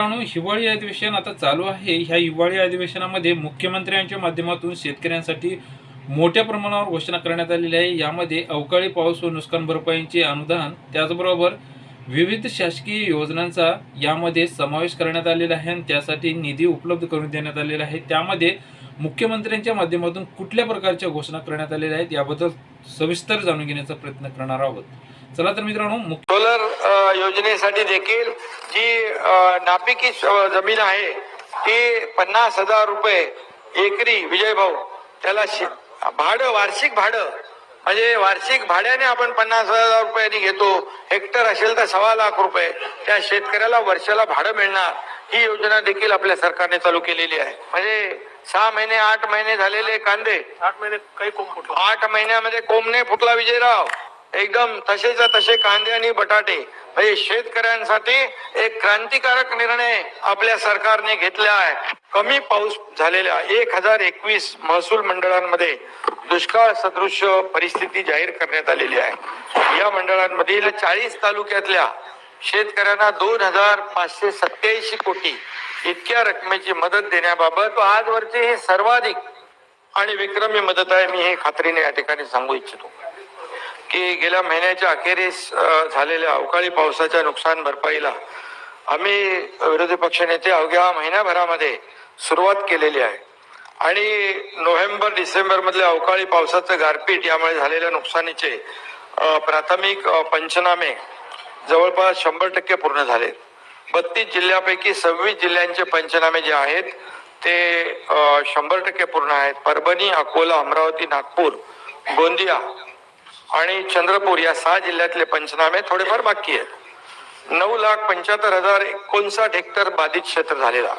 मित्रांनो हिवाळी अधिवेशन आता चालू आहे. ह्या हिवाळी अधिवेशनामध्ये मुख्यमंत्र्यांच्या माध्यमातून शेतकऱ्यांसाठी मोठ्या प्रमाणावर घोषणा करण्यात आलेली आहे. यामध्ये अवकाळी पाऊस व नुकसान भरपाईचे अनुदान त्याचबरोबर विविध शासकीय योजनांचा यामध्ये समावेश करण्यात आलेला आहे आणि त्यासाठी निधी उपलब्ध करून देण्यात आलेला आहे. त्यामध्ये मुख्यमंत्र्यांच्या माध्यमातून कुठल्या प्रकारच्या घोषणा करण्यात आलेल्या आहेत याबद्दल सविस्तर जाणून घेण्याचा प्रयत्न करणार आहोत. चला तर मित्रांनो सोलर योजनेसाठी देखील जी नापिकी जमीन आहे ती पन्नास हजार रुपये एकरी विजय भाऊ त्याला शे- भाडं वार्षिक भाडं म्हणजे वार्षिक भाड्याने आपण पन्नास हजार रुपयांनी घेतो हेक्टर असेल तर सव्वा लाख रुपये त्या शेतकऱ्याला वर्षाला भाडं मिळणार ही योजना देखील आपल्या सरकारने चालू केलेली आहे. म्हणजे सहा महिने आठ महिने झालेले कांदे. आठ महिने काही कोंब फुटला. आठ महिन्यामध्ये कोंबणे फुटला विजयराव. एकदम तसेच्या तसे कांदे आणि बटाटे म्हणजे शेतकऱ्यांसाठी एक क्रांतिकारक निर्णय आपल्या सरकारने घेतला आहे. कमी पाऊस झालेल्या एक हजार एकवीस महसूल मंडळांमध्ये दुष्काळ सदृश परिस्थिती जाहीर करण्यात आलेली आहे. या मंडळांमधील चाळीस तालुक्यातल्या शेतकऱ्यांना दोन हजार पाचशे सत्याऐंशी कोटी इतक्या रकमेची मदत देण्याबाबत आजवरचे हे सर्वाधिक आणि विक्रमी मदत आहे मी हे खात्रीने या ठिकाणी सांगू इच्छितो. की गेल्या महिन्याच्या अखेरीस झालेल्या अवकाळी पावसाच्या नुकसान भरपाईला आम्ही विरोधी पक्षनेते अवघ्या महिन्याभरामध्ये सुरुवात केलेली आहे. आणि नोव्हेंबर डिसेंबरमधल्या अवकाळी पावसाचं गारपीट यामुळे झालेल्या नुकसानीचे प्राथमिक पंचनामे जवळपास शंभर टक्के पूर्ण झाले. बत्तीस जिल्ह्यापैकी सव्वीस जिल्ह्यांचे पंचनामे जे आहेत ते शंभर टक्के पूर्ण आहेत. परभणी अकोला अमरावती नागपूर गोंदिया आणि चंद्रपूर या सहा जिल्ह्यातले पंचनामे थोडेफार बाकी आहेत. नऊ लाख पंच्याहत्तर हजार एकोणसाठ हेक्टर बाधित क्षेत्र झालेला.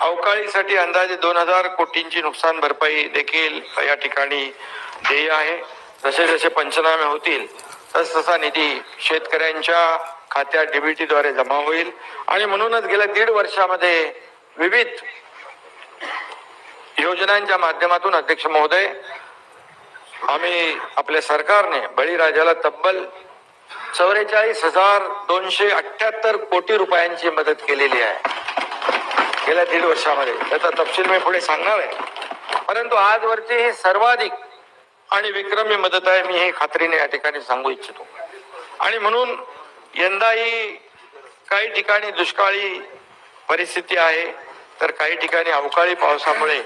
अवकाळीसाठी अंदाजे दोन हजार कोटींची नुकसान भरपाई देखील या ठिकाणी ध्येय आहे. जसे जसे पंचनामे होतील तस तसा निधी शेतकऱ्यांच्या खात्यात डीबीटी द्वारे जमा होईल. आणि म्हणूनच गेल्या दीड वर्षामध्ये विविध योजनांच्या माध्यमातून अध्यक्ष महोदय आम्ही आपल्या सरकारने बळीराजाला तब्बल चौवेचाळीस हजार दोनशे अठ्याहत्तर कोटी रुपयांची मदत केलेली आहे. गेल्या दीड वर्षामध्ये. त्याचा तपशील मी पुढे सांगणार आहे. परंतु आजवरची ही सर्वाधिक आणि विक्रमी मदत आहे मी हे खात्रीने या ठिकाणी सांगू इच्छितो. आणि म्हणून यंदाही काही ठिकाणी दुष्काळी परिस्थिती आहे तर काही ठिकाणी अवकाळी पावसामुळे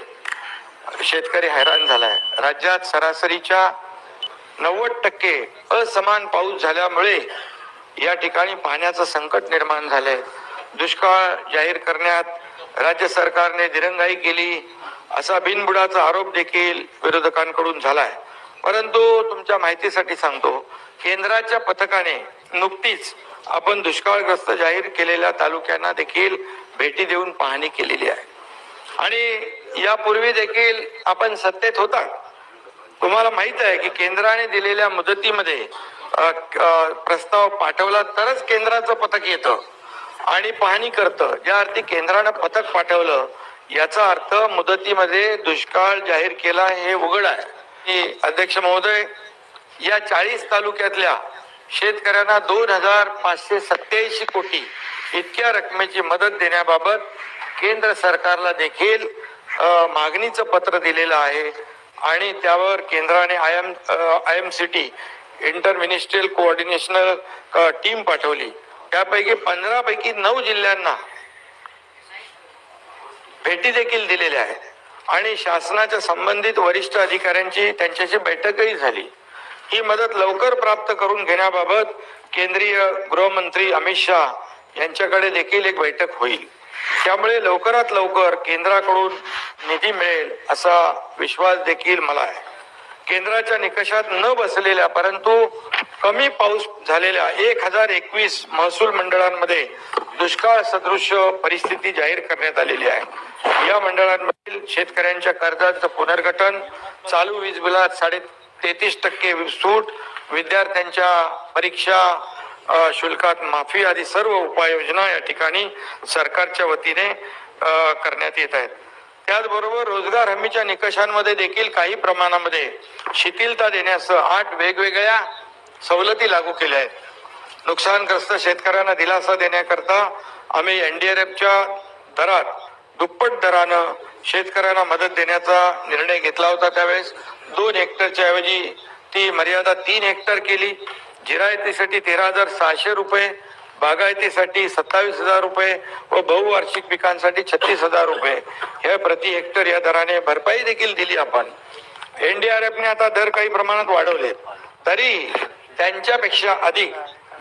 शेतकरी हैराण झालाय. राज्यात सरासरीच्या नव्वद टक्के असमान पाऊस झाल्यामुळे या ठिकाणी पाण्याचं संकट निर्माण झालंय. दुष्काळ जाहीर करण्यात राज्य सरकारने दिरंगाई केली असा बिनबुडाचा आरोप देखील विरोधकांकडून झालाय. परंतु तुमच्या माहितीसाठी सांगतो केंद्राच्या पथकाने नुकतीच आपण दुष्काळग्रस्त जाहीर केलेल्या तालुक्यांना देखील भेटी देऊन पाहणी केलेली आहे. आणि यापूर्वी देखील आपण सत्तेत होता. तुम्हाला माहीत आहे की केंद्राने दिलेल्या मुदतीमध्ये प्रस्ताव पाठवला तरच केंद्राचं पथक येतं. आणि पाहणी करतं. ज्या अर्थी केंद्रानं पथक पाठवलं याचा अर्थ मुदतीमध्ये दुष्काळ जाहीर केला हे उघड आहे. की अध्यक्ष महोदय या चाळीस तालुक्यातल्या शेतकऱ्यांना दोन हजार पाचशे सत्याऐंशी कोटी इतक्या रकमेची मदत देण्याबाबत केंद्र सरकारला देखील मागणीचं पत्र दिलेलं आहे आणि त्यावर केंद्राने I M I M C T inter ministerial coordinational team पाठवली. त्यापैकी पंधरा पैकी नऊ जिल्ह्यांना भेटी देखील दिलेल्या आहेत. आणि शासनाच्या संबंधित वरिष्ठ अधिकाऱ्यांची त्यांच्याशी बैठकही झाली. ही मदत लवकर प्राप्त करून घेण्याबाबत केंद्रीय गृहमंत्री अमित शहा यांच्याकडे देखील एक बैठक होईल. त्यामुळे लवकरात लवकर केंद्राकडून निधी मिळेल असा विश्वास देखील मला आहे. केंद्राच्या निकषात न बसलेल्या परंतु कमी पाऊस झालेल्या एक हजार एकवीस महसूल मंडळांमध्ये दुष्काळ सदृश्य परिस्थिती जाहीर करण्यात आलेली आहे. या मंडळांमधील शेतकऱ्यांच्या कर्जाचं पुनर्गठन चालू वीज बिलात साडे तेहतीस टक्के सूट विद्यार्थ्यांच्या परीक्षा शुल्कात माफी आदी सर्व उपाययोजना या ठिकाणी सरकारच्या वतीने करण्यात येत आहेत. त्याचबरोबर रोजगार हमीच्या निकषांमध्ये देखील काही प्रमाणामध्ये शिथिलता देण्यासह आठ वेगवेगळ्या सवलती लागू केल्या आहेत. नुकसानग्रस्त शेतकऱ्यांना दिलासा देण्याकरता आम्ही एनडीआरएफच्या दरात दुप्पट दरानं शेतकऱ्यांना मदत देण्याचा निर्णय घेतला होता त्यावेळेस. दोन हेक्टरच्या ऐवजी ती मर्यादा तीन हेक्टर केली. जिरायतीसाठी तेरा हजार सहाशे रुपये बागायतीसाठी सत्तावीस हजार रुपये व बहुवार्षिक पिकांसाठी छत्तीस हजार रुपये. हे प्रति हेक्टर या दराने भरपाई देखील दिली आपण. एनडीआरएफने आता दर काही प्रमाणात वाढवले. तरी त्यांच्यापेक्षा अधिक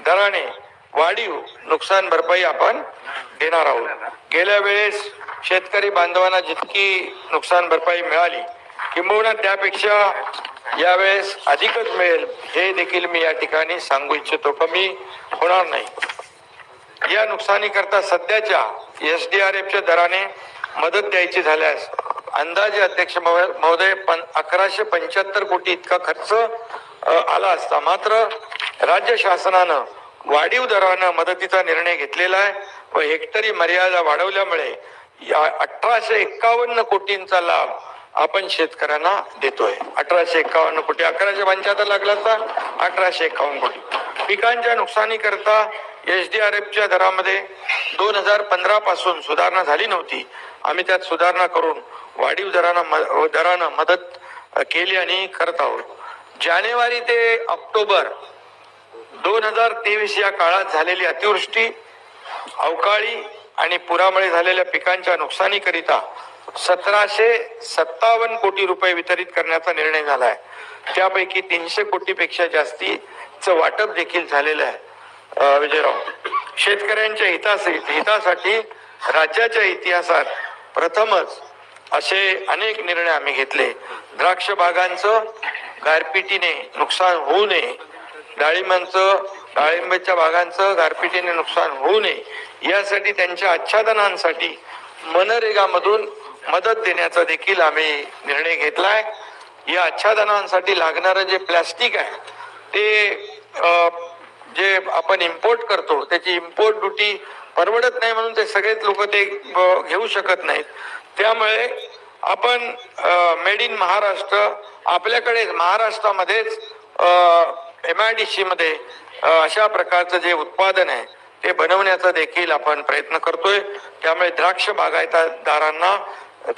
दराने वाढीव नुकसान भरपाई आपण देणार आहोत. गेल्या वेळेस शेतकरी बांधवांना जितकी नुकसान भरपाई मिळाली किंबहुना त्यापेक्षा यावेळेस अधिकच मिळेल हे देखील मी या ठिकाणी सांगू इच्छितो. कमी होणार नाही. या नुकसानीकरता सध्याच्या एस डी आर एफच्या दराने मदत द्यायची झाल्यास अंदाजे अध्यक्ष महोदय महोदय पण अकराशे पंच्याहत्तर कोटी इतका खर्च आला असता मात्र राज्य शासनानं वाढीव दरानं मदतीचा निर्णय घेतलेला आहे व हेक्टरी मर्यादा वाढवल्यामुळे या अठराशे एक्कावन्न कोटींचा लाभ आपण शेतकऱ्यांना देतोय. अठराशे एकावन्न कोटी. अकराशे पंच्याहत्तर लागला असता अठराशे एकावन्न कोटी. पिकांच्या नुकसानीकरता एच डी आर एफच्या दरामध्ये दोन हजार पंधरा पासून सुधारणा झाली नव्हती. आम्ही त्यात सुधारणा करून वाढीव दरानं दरानं मदत केली आणि करत आहोत. जानेवारी ते ऑक्टोबर दोन हजार तेवीस या काळात झालेली अतिवृष्टी अवकाळी आणि पुरामुळे झालेल्या पिकांच्या नुकसानीकरिता सतराशे सत्तावन्न कोटी रुपये वितरित करण्याचा निर्णय झाला आहे त्यापैकी तीनशे कोटीपेक्षा जास्तीचं वाटप देखील झालेलं आहे. विजयराव शेतकऱ्यांच्या हितासाठी हितासाठी राज्याच्या इतिहासात प्रथमच असे अनेक निर्णय आम्ही घेतले. द्राक्ष बागांचं गारपिटीने नुकसान होऊ नये. डाळिंबांचं डाळिंबाच्या बागांचं गारपिटीने नुकसान होऊ नये. यासाठी त्यांच्या आच्छादनांसाठी मनरेगामधून मदत देण्याचा देखील आम्ही निर्णय घेतलाय. या आच्छादनांसाठी लागणारं जे प्लॅस्टिक आहे ते जे आपण इम्पोर्ट करतो त्याची इम्पोर्ट ड्युटी परवडत नाही म्हणून ते सगळेच लोक ते घेऊ शकत नाहीत. त्यामुळे आपण मेड इन महाराष्ट्र आपल्याकडे महाराष्ट्रामध्येच एम आय डी सी मध्ये अशा प्रकारचं जे उत्पादन आहे ते बनवण्याचा देखील आपण प्रयत्न करतोय. त्यामुळे द्राक्ष बागायतदारांना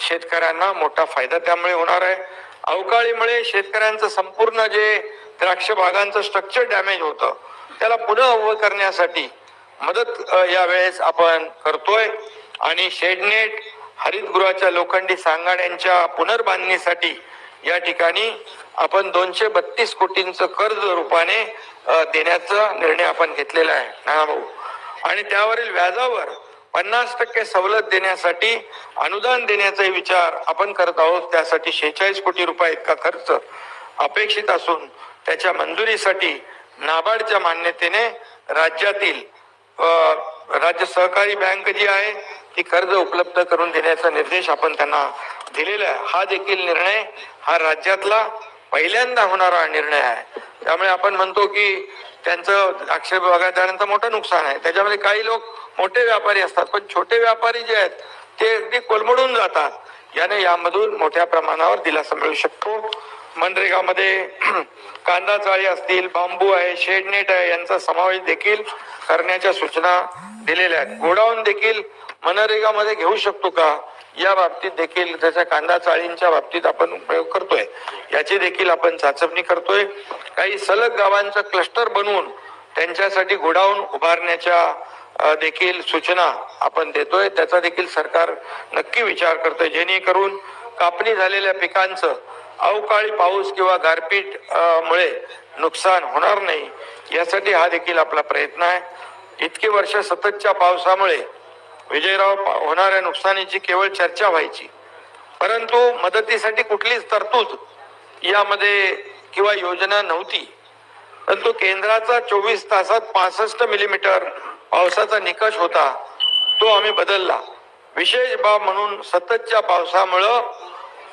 शेतकऱ्यांना मोठा फायदा त्यामुळे होणार आहे. अवकाळीमुळे शेतकऱ्यांचं संपूर्ण जे द्राक्ष बागांचं स्ट्रक्चर डॅमेज होतं त्याला पुन्हा उभं करण्यासाठी मदत यावेळेस आपण करतोय. आणि शेडनेट हरितगृहाच्या लोखंडी सांगाड्यांच्या पुनर्बांधणीसाठी या ठिकाणी आपण दोनशे बत्तीस कोटींचं कर्ज रूपाने देण्याचा निर्णय आपण घेतलेला आहे. नानाभाऊ आणि त्यावरील व्याजावर पन्नास टक्के सवलत देण्यासाठी अनुदान देण्याचा विचार आपण करत आहोत. त्यासाठी शेहेचाळीस कोटी रुपये इतका खर्च अपेक्षित असून त्याच्या मंजुरीसाठी नाबार्डच्या मान्यतेने राज्यातील अ, राज्य सहकारी बँक जी आहे ती कर्ज उपलब्ध करून देण्याचा निर्देश आपण त्यांना दिलेला आहे. हा देखील निर्णय हा राज्यातला पहिल्यांदा होणारा निर्णय आहे. त्यामुळे आपण म्हणतो की त्यांचं द्राक्ष बागायतदारांचं मोठं नुकसान आहे. त्याच्यामध्ये काही लोक मोठे व्यापारी असतात पण छोटे व्यापारी जे आहेत ते अगदी कोलमडून जातात. याने यामधून मोठ्या प्रमाणावर दिलासा मिळू शकतो. मनरेगामध्ये कांदा चाळी असतील बांबू आहे शेडनेट आहे यांचा समावेश देखील करण्याच्या सूचना दिलेल्या आहेत. गोडाऊन देखील मनरेगामध्ये घेऊ शकतो का? या बाबतीत देखील त्याच्या कांदा चाळींच्या बाबतीत आपण प्रयोग करतोय. याची देखील आपण चाचपणी करतोय. काही सलग गावांचं क्लस्टर बनवून त्यांच्यासाठी गोडाऊन उभारण्याच्या देखील सूचना आपण देतोय. त्याचा देखील सरकार नक्की विचार करतोय. जेणेकरून कापणी झालेल्या पिकांचं अवकाळी पाऊस किंवा गारपीट मुळे नुकसान होणार नाही यासाठी हा देखील आपला प्रयत्न आहे. इतकी वर्ष सततच्या पावसामुळे विजयराव पा- होणाऱ्या नुकसानीची केवळ चर्चा व्हायची. परंतु मदतीसाठी कुठलीच तरतूद यामध्ये किंवा योजना नव्हती. परंतु केंद्राचा चोवीस तासात पासष्ट मिलीमीटर पावसाचा निकष होता तो आम्ही बदलला. विशेष बाब म्हणून सततच्या पावसामुळं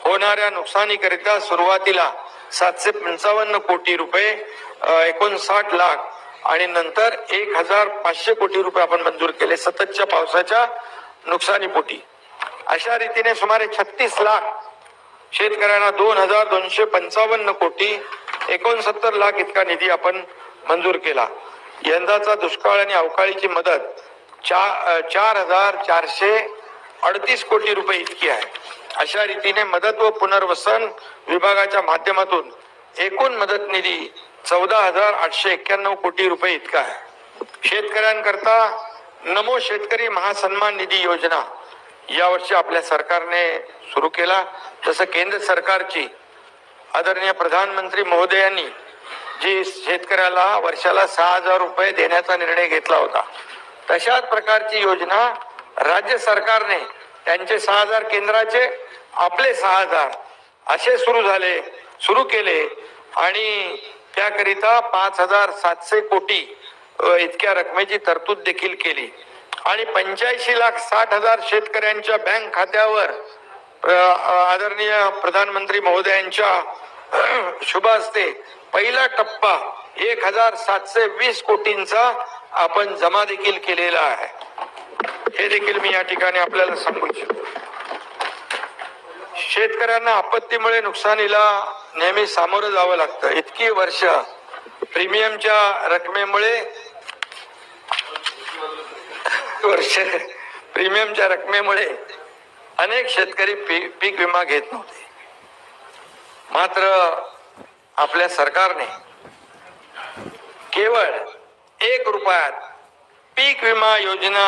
होणाऱ्या नुकसानीकरिता सुरुवातीला सातशे पंचावन्न कोटी रुपये एकोणसाठ लाख आणि नंतर एक हजार पाचशे कोटी रुपये आपण मंजूर केले सततच्या पावसाच्या नुकसानीपोटी अशा रीतीने सुमारे छत्तीस लाख शेतकऱ्यांना दोन हजार दोनशे पंचावन्न कोटी एकोणसत्तर लाख इतका निधी आपण मंजूर केला. यंदाचा दुष्काळ आणि अवकाळीची मदत चार चार हजार चारशे अडतीस कोटी रुपये इतकी आहे. अशा रीतीने मदत व पुनर्वसन विभागाच्या माध्यमातून एकूण मदत निधी चौदा हजार आठशे एक्क्याण्णव कोटी रुपये इतका आहे. शेतकऱ्यांकरता नमो शेतकरी महासन्मान निधी योजना यावर्षी आपल्या सरकारने सुरू केला. तसं केंद्र सरकारची आदरणीय प्रधानमंत्री महोदयांनी जी शेतकऱ्याला वर्षाला सहा हजार रुपये देण्याचा निर्णय घेतला होता तशाच प्रकारची योजना राज्य सरकारने त्यांचे सहा हजार केंद्राचे आपले सहा हजार असे सुरू झाले सुरू केले आणि त्याकरिता पाच हजार सातशे कोटी इतक्या रकमेची तरतूद देखील केली. आणि पंच्याऐंशी लाख साठ हजार शेतकऱ्यांच्या बँक खात्यावर आदरणीय प्रधानमंत्री महोदयांच्या शुभ हस्ते पहिला टप्पा एक हजार सातशे वीस कोटींचा आपण जमा देखील केलेला आहे. हे देखील मी या ठिकाणी आपल्याला सांगू इच्छितो. शेतकऱ्यांना आपत्तीमुळे नुकसानीला नेहमी सामोरं जावं लागतं. इतकी वर्ष प्रीमियमच्या रकमेमुळे वर्ष प्रीमियमच्या रकमेमुळे अनेक शेतकरी पीक विमा घेत नव्हते. मात्र आपल्या सरकारने केवळ एक रुपयात पीक विमा योजना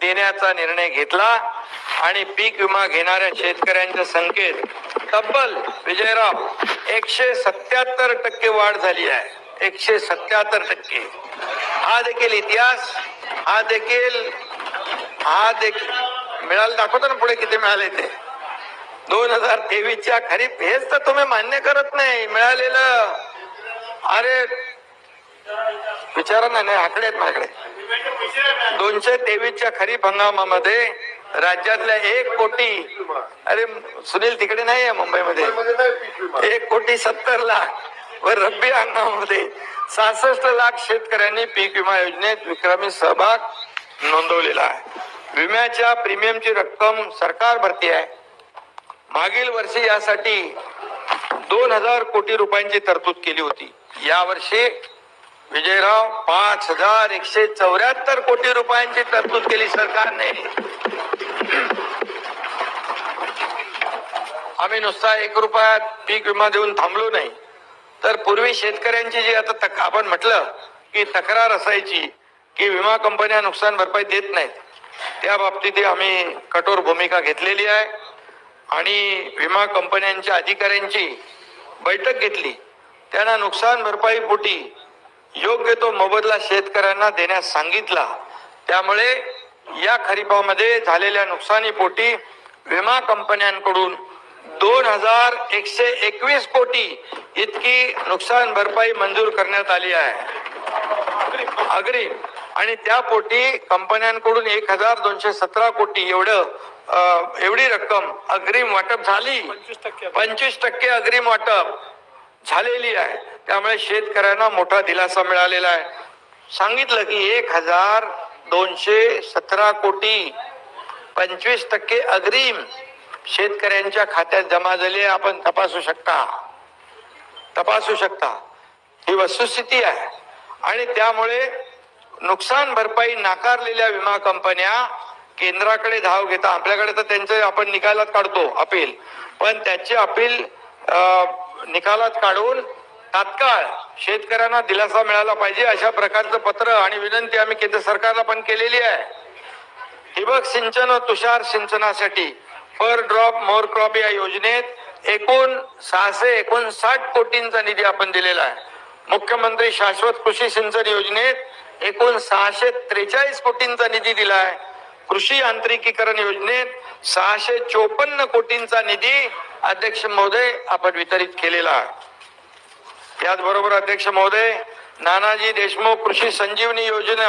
देण्याचा निर्णय घेतला. आणि पीक विमा घेणाऱ्या शेतकऱ्यांच्या संख्येत तब्बल विजयराव एकशे सत्याहत्तर टक्के वाढ झाली आहे. एकशे सत्याहत्तर टक्के. हा देखील इतिहास हा देखील हा देखील मिळालं दाखवतो ना पुढे किती मिळाले ते. दोन हजार तेवीसच्या खरीप हेच तर तुम्ही मान्य करत नाही मिळालेलं. अरे विचारा ना नाही आकडे आहेत माझ्याकडे. दोनशे तेवीसच्या खरीप हंगामामध्ये राज्यातल्या एक कोटी अरे सुनील तिकडे नाही आहे मुंबईमध्ये. एक कोटी सत्तर लाख व रब्बी हंगामामध्ये सहासष्ट लाख शेतकऱ्यांनी पीक विमा योजनेत विक्रमी सहभाग नोंदवलेला आहे. विम्याच्या प्रीमियमची रक्कम सरकार भरती आहे. मागील वर्षी यासाठी दोन हजार कोटी रुपयांची तरतूद केली होती. यावर्षी विजयराव पाच हजार एकशे चौऱ्याहत्तर कोटी रुपयांची तरतूद केली सरकारने. आम्ही नुसता एक रुपयात पीक विमा देऊन थांबलो नाही. तर पूर्वी शेतकऱ्यांची जी आता तक आपण म्हटलं की तक्रार असायची की विमा कंपन्या नुकसान भरपाई देत नाहीत. त्या बाबतीत आम्ही कठोर भूमिका घेतलेली आहे आणि विमा कंपन्यांच्या अधिकाऱ्यांची बैठक घेतली. त्यांना नुकसान भरपाई पोटी योग्य तो मोबदला शेतकऱ्यांना देण्यास सांगितला. त्यामुळे या खरीपामध्ये झालेल्या नुकसानीपोटी विमा कंपन्यांकडून दोन हजार एकशे एकवीस कोटी इतकी नुकसान भरपाई मंजूर करण्यात आली आहे. अग्रिम आणि त्या पोटी कंपन्यांकडून एक हजार दोनशे सतरा कोटी एवढं एवढी रक्कम अग्रिम वाटप झाली. पंचवीस टक्के अग्रिम वाटप झालेली आहे. त्यामुळे शेतकऱ्यांना मोठा दिलासा मिळालेला आहे. सांगितलं की एक हजार दोनशे सतरा कोटी पंचवीस टक्के अग्रिम शेतकऱ्यांच्या खात्यात जमा झाली आपण तपासू शकता. तपासू शकता. ही वस्तुस्थिती आहे. आणि त्यामुळे नुकसान भरपाई नाकारलेल्या विमा कंपन्या केंद्राकडे धाव घेता. आपल्याकडे तर त्यांचे आपण निकालात काढतो अपील. पण त्याचे अपील निकालात काढून तात्काळ शेतकऱ्यांना दिलासा मिळाला पाहिजे अशा प्रकारचं पत्र आणि विनंती आम्ही केंद्र सरकारला पण केलेली आहे. ठिबक सिंचन व तुषार सिंचनासाठी पर ड्रॉप मोर क्रॉप या योजनेत एकूण सहाशे एकोणसाठ कोटींचा निधी आपण दिलेला आहे. मुख्यमंत्री शाश्वत कृषी सिंचन योजनेत एकूण सहाशे त्रेचाळीस कोटींचा निधी दिला आहे. कृषी यांत्रिकीकरण योजनेत सहाशे चोपन्न कोटींचा निधी अध्यक्ष महोदय आपण वितरित केलेला आहे. याचबरोबर अध्यक्ष महोदय नानाजी देशमुख कृषी संजीवनी योजना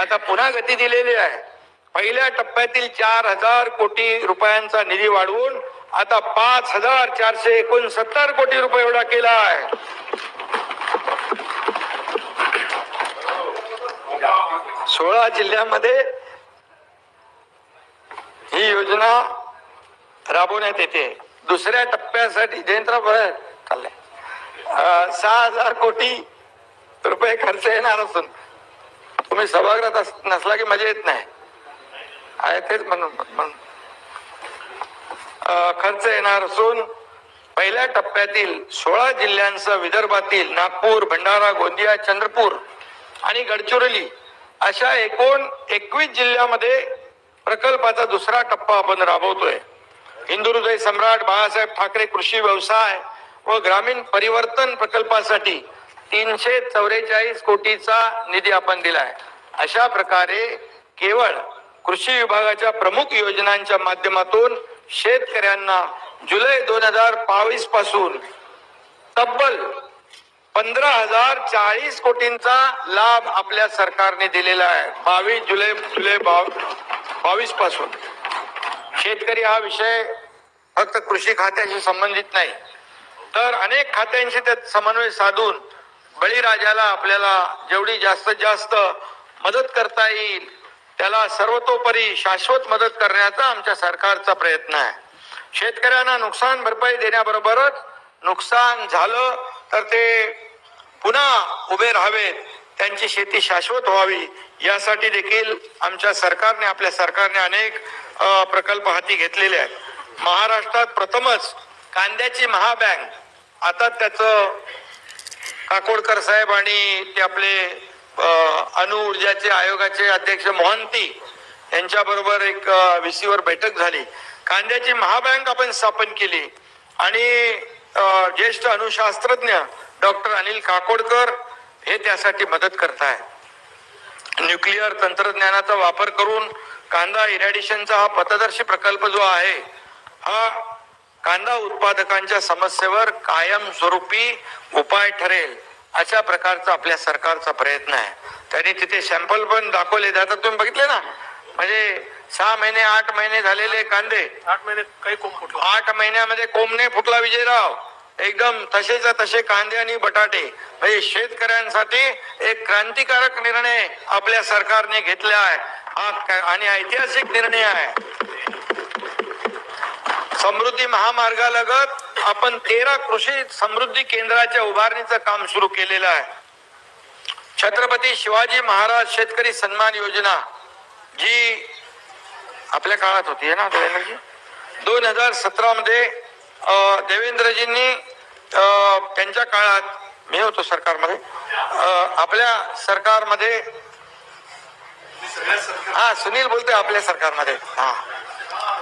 आता पुन्हा गती दिलेली आहे. पहिल्या टप्प्यातील चार हजार कोटी रुपयांचा निधी वाढवून आता पाच हजार चारशे एकोणसत्तर कोटी रुपये एवढा केला आहे सोळा जिल्ह्यामध्ये ही योजना राबवण्यात येते. दुसऱ्या टप्प्यासाठी जयंतराव चाललंय. सहा हजार कोटी रुपये खर्च येणार असून तुम्ही सभागृहात नसला की मजा येत नाही. आहे तेच म्हणून म्हणून. खर्च येणार असून पहिल्या टप्प्यातील सोळा जिल्ह्यांसह विदर्भातील नागपूर भंडारा गोंदिया चंद्रपूर आणि गडचिरोली अशा एकूण एकवीस जिल्ह्यामध्ये प्रकल्पाचा दुसरा टप्पा आपण राबवतोय. हिंदुहृदय सम्राट बाळासाहेब ठाकरे कृषी व्यवसाय व ग्रामीण परिवर्तन प्रकल्पासाठी तीनशे चौवेचाळीस कोटीचा निधी आपण दिलाय. अशा प्रकारे केवळ कृषी विभागाच्या प्रमुख योजनांच्या माध्यमातून शेतकऱ्यांना जुलै दोन हजार बावीसपासून तब्बल पंधरा हजार चाळीस कोटींचा लाभ आपल्या सरकारने दिलेला आहे. बावीस जुलै जुलै बावीसपासून. शेतकरी हा विषय फक्त कृषी खात्याशी संबंधित नाही. तर अनेक खात्यांशी त्यात समन्वय साधून बळीराजाला आपल्याला जेवढी जास्तीत जास्त मदत करता येईल त्याला सर्वतोपरी शाश्वत मदत करण्याचा आमच्या सरकारचा प्रयत्न आहे. शेतकऱ्यांना नुकसान भरपाई देण्याबरोबरच नुकसान झालं तर ते पुन्हा उभे राहावेत. त्यांची शेती शाश्वत व्हावी. यासाठी देखील आमच्या सरकारने आपल्या सरकारने अनेक प्रकल्प हाती घेतलेले आहेत. महाराष्ट्रात प्रथमच कांद्याची महाबँक आता त्याचं काकोडकर साहेब आणि ते आपले अणुऊर्जाचे अणु ऊर्जाचे आयोगाचे अध्यक्ष मोहंती यांच्याबरोबर एक एक विसीवर बैठक झाली. कांद्याची महाबँक आपण स्थापन केली. आणि ज्येष्ठ अणुशास्त्रज्ञ डॉक्टर अनिल काकोडकर हे त्यासाठी मदत करताय न्यूक्लिअर तंत्रज्ञानाचा वापर करून कांदा इरॅडिशनचा हा पथदर्शी प्रकल्प जो आहे हा कांदा उत्पादकांच्या समस्येवर कायमस्वरूपी उपाय ठरेल. अशा प्रकारचा आपल्या सरकारचा प्रयत्न आहे. त्यांनी तिथे सॅम्पल पण दाखवले आता तुम्ही बघितले ना? म्हणजे सहा महिने आठ महिने झालेले कांदे. आठ महिन्यात काही कोंब फुटला. आठ महिन्यामध्ये कोंबणे फुटला विजयराव. एकदम तसेच्या तसे कांदे आणि बटाटे. म्हणजे शेतकऱ्यांसाठी एक क्रांतिकारक निर्णय आपल्या सरकारने घेतला आहे. हा आणि ऐतिहासिक निर्णय आहे. समृद्धी महामार्गालगत आपण तेरा कृषी समृद्धी केंद्राच्या उभारणीचं काम सुरू केलेलं आहे. छत्रपती शिवाजी महाराज शेतकरी सन्मान योजना जी आपल्या काळात होती ना देवेंद्रजी? दोन हजार सतरा मध्ये देवेंद्रजींनी अं, त्यांच्या काळात मी होतो सरकारमध्ये आपल्या सरकारमध्ये हा सुनील बोलतोय आपल्या सरकारमध्ये हा.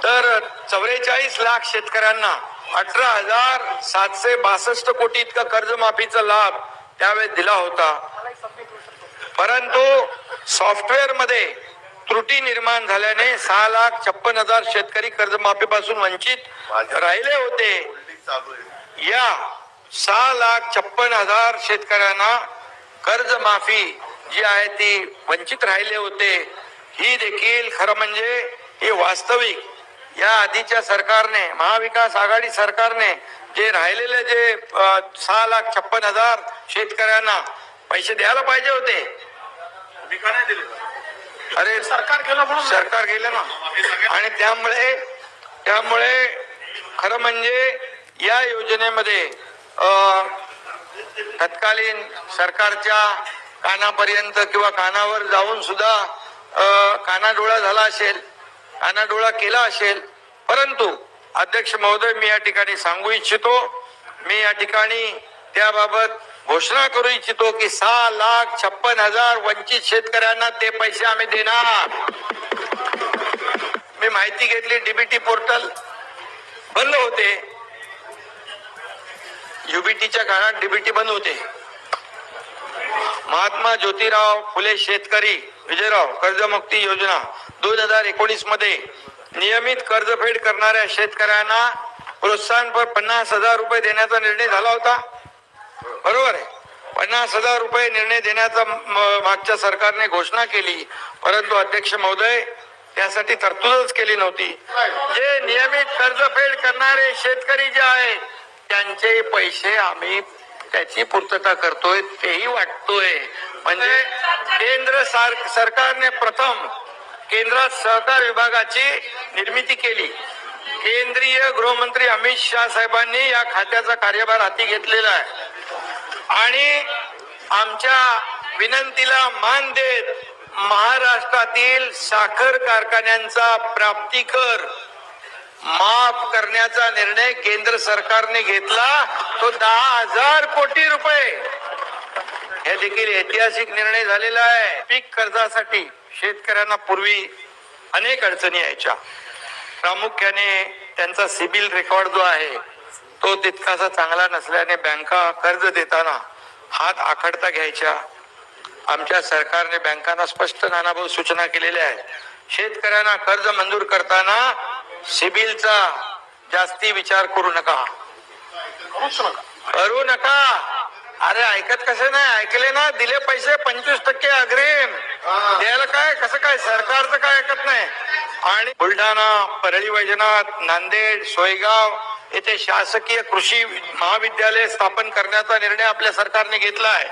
तर चौवेचाळीस लाख शेतकऱ्यांना अठरा हजार सातशे बासष्ट कोटी इतका कर्जमाफीचा लाभ त्यावेळेस दिला होता. परंतु सॉफ्टवेअरमध्ये त्रुटी निर्माण झाल्याने सहा लाख छप्पन हजार शेतकरी कर्जमाफीपासून वंचित राहिले होते. या सहा लाख छप्पन हजार शेतकऱ्यांना कर्जमाफी जी आहे ती वंचित राहिले होते. ही देखील खरं म्हणजे ही वास्तविक या आधीच्या सरकारने महाविकास आघाडी सरकारने जे राहिलेले जे सहा लाख छप्पन हजार शेतकऱ्यांना पैसे द्यायला पाहिजे होते. अरे सरकार गेलं म्हणून सरकार गेलं ना. आणि त्यामुळे त्यामुळे खरं म्हणजे या योजनेमध्ये तत्कालीन सरकारच्या कानापर्यंत किंवा कानावर जाऊन सुद्धा कानाडोळा झाला असेल. अनाडोळा केला असेल. परंतु अध्यक्ष महोदय मी या ठिकाणी सांगू इच्छितो मी या ठिकाणी त्याबाबत घोषणा करू इच्छितो की सहा लाख छप्पन हजार वंचित शेतकऱ्यांना ते पैसे आम्ही देणार. मी माहिती घेतली डीबीटी पोर्टल बंद होते. युबीटीच्या काळात डीबीटी बंद होते. महात्मा ज्योतिराव फुले शेतकरी विजयराव कर्जमुक्ती योजना दोन हजार एकोणीसमध्ये नियमित कर्जफेड करणाऱ्या शेतकऱ्यांना प्रोत्साहनपर पन्नास हजार रुपये देण्याचा निर्णय झाला होता. बरोबर आहे. पन्नास हजार रुपये निर्णय देण्याचा मागच्या सरकारने घोषणा केली. परंतु अध्यक्ष महोदय त्यासाठी तरतूदच केली नव्हती. जे नियमित कर्जफेड करणारे शेतकरी जे आहेत त्यांचे पैसे आम्ही त्याची पूर्तता करतोय तेही वाटतोय. म्हणजे केंद्र सार- सरकारने प्रथम केंद्रात सहकार विभागाची निर्मिती केली. केंद्रीय गृहमंत्री अमित शहा साहेबांनी या खात्याचा कार्यभार हाती घेतलेला आहे. आणि आमच्या विनंतीला मान देत महाराष्ट्रातील साखर कारखान्यांचा प्राप्ती कर माफ करण्याचा निर्णय केंद्र सरकारने घेतला. तो दहा हजार कोटी रुपये. हे देखील ऐतिहासिक निर्णय झालेला आहे. पीक कर्जासाठी शेतकऱ्यांना पूर्वी अनेक अडचणी यायच्या. प्रामुख्याने त्यांचा सिबिल रेकॉर्ड जो आहे तो तितकासा चांगला नसल्याने बँका कर्ज देताना हात आखडता घ्यायच्या. आमच्या सरकारने बँकांना स्पष्ट नानाभाऊ सूचना केलेल्या आहेत. शेतकऱ्यांना कर्ज मंजूर करताना सिबिलचा जास्ती विचार करू नका. नका करू नका. अरे ऐकत कसे नाही? ऐकले ना? दिले पैसे पंचवीस टक्के अग्रिम. द्यायला काय? कसं काय? सरकारचं काय ऐकत नाही. आणि बुलढाणा परळी वैजनाथ नांदेड सोयगाव येथे शासकीय कृषी महाविद्यालय स्थापन करण्याचा निर्णय आपल्या सरकारने घेतला आहे.